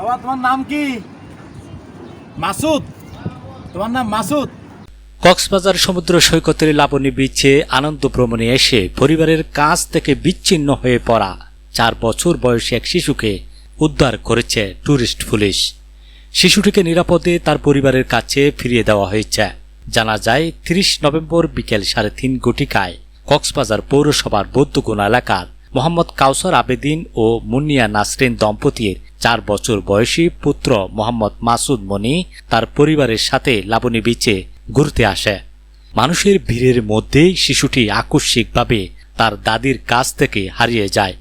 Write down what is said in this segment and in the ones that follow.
বাবা, তোমার নাম কি? মাসুদ। তোমার নাম মাসুদ। কক্সবাজার সমুদ্র সৈকতের লাবণী বিচে আনন্দ ভ্রমণে এসে পরিবারের কাছ থেকে বিচ্ছিন্ন হয়ে পড়া চার বছর বয়সী এক শিশুকে উদ্ধার করেছে ট্যুরিস্ট পুলিশ। শিশুটিকে নিরাপদে তার পরিবারের কাছে ফিরিয়ে দেওয়া হয়েছে। জানা যায়, তিরিশ নভেম্বর বিকেল সাড়ে তিন ঘটিকায় কক্সবাজার পৌরসভার বৌদ্ধগুনা এলাকার মোহাম্মদ কাউসার আবেদিন ও মুন্নিয়া নাসরিন দম্পতির চার বছর বয়সী পুত্র মোহাম্মদ মাসুদ মনি তার পরিবারের সাথে লাবণী বিচে ঘুরতে আসে। মানুষের ভিড়ের মধ্যেই শিশুটি আকস্মিকভাবে তার দাদির কাছ থেকে হারিয়ে যায়।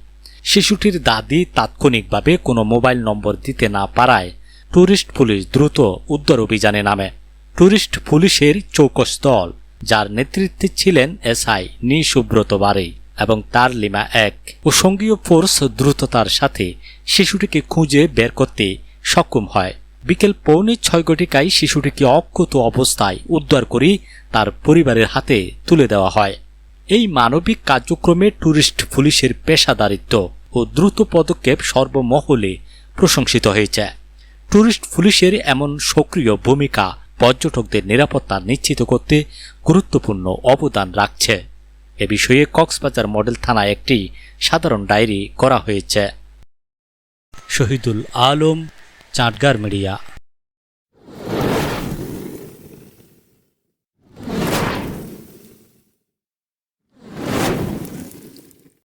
শিশুটির দাদি তাৎক্ষণিকভাবে কোনো মোবাইল নম্বর দিতে না পারায় ট্যুরিস্ট পুলিশ দ্রুত উদ্ধার অভিযানে নামে। ট্যুরিস্ট পুলিশের চৌকস দল, যার নেতৃত্বে ছিলেন এসআই নি সুব্রত বারে এবং তার লিমা এক। ও সঙ্গীয় ফোর্স দ্রুততার সাথে শিশুটিকে খুঁজে বের করতে সক্ষম হয়। বিকেল পৌনে ছয় ঘটিকায় শিশুটিকে অক্ষত অবস্থায় উদ্ধার করে তার পরিবারের হাতে তুলে দেওয়া হয়। এই মানবিক কার্যক্রমে ট্যুরিস্ট পুলিশের পেশাদারিত্ব ও দ্রুত পদক্ষেপ সর্বমহলে প্রশংসিত হয়েছে। ট্যুরিস্ট পুলিশের এমন সক্রিয় ভূমিকা পর্যটকদের নিরাপত্তা নিশ্চিত করতে গুরুত্বপূর্ণ অবদান রাখছে। এ বিষয়ে কক্সবাজার মডেল থানায় একটি সাধারণ ডায়েরি করা হয়েছে। শহীদুল আলম চাটগার মিডিয়া।